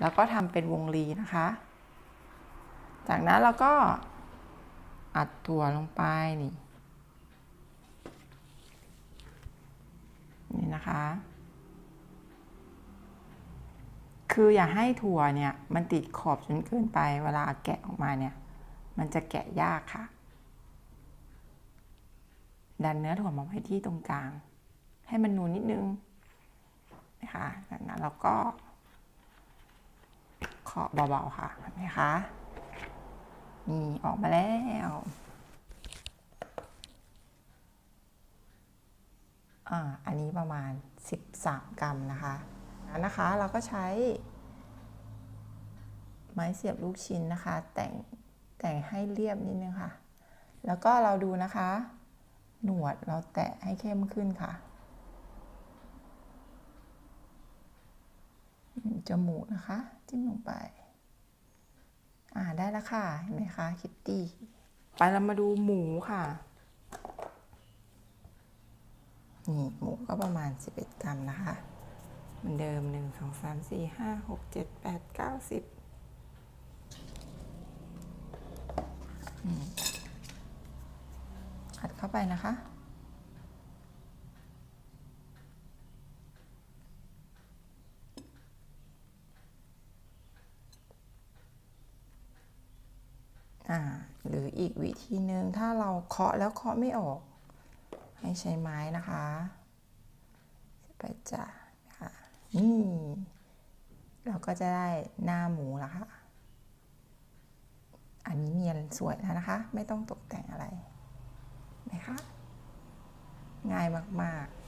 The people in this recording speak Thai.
แล้วก็ทำเป็นวงรีนะคะ จากนั้นเราก็อัดถั่วลงไปนี่นี่นะคะ คืออย่าให้ถั่วเนี่ยมันติดขอบจนเกินไป เวลาแกะออกมาเนี่ย มันจะแกะยากค่ะ ดันเนื้อถั่วมาไว้ที่ตรงกลาง ให้มันนูนนิดนึงนะคะจากนั้นเราก็าะเบาๆค่ะเห็นไหมคะนี่ออกมาแล้วอ่าอันนี้ประมาณ 13 กรัมนะคะอันนะคะเราก็ใช้ไม้เสียบลูกชิ้นนะคะ แต่งแต่งให้เรียบนิดนึงค่ะ แล้วก็เราดูนะคะ หนวดเราแตะให้เข้มขึ้นค่ะ จมูกนะคะ จิ้มลงไป อ่าได้แล้วค่ะ เห็นไหมคะ คิตตี้ ไปเรามาดูหมูค่ะ นี่หมูก็ประมาณ 11 กรัมนะคะเหมือนเดิม 1 2 3 4 5 6 7 8 9 10อืมอัดเข้าไปนะคะ อ่าหรืออีกวิธีหนึ่งถ้าเราเคาะแล้วเคาะไม่ออก ให้ใช้ไม้นะคะไปจ้ะค่ะนี่เราก็จะได้หน้าหมูแล้วค่ะ อันนี้เนียนสวยแล้วนะคะ ไม่ต้องตกแต่งอะไรนะคะ ง่ายมาก ๆ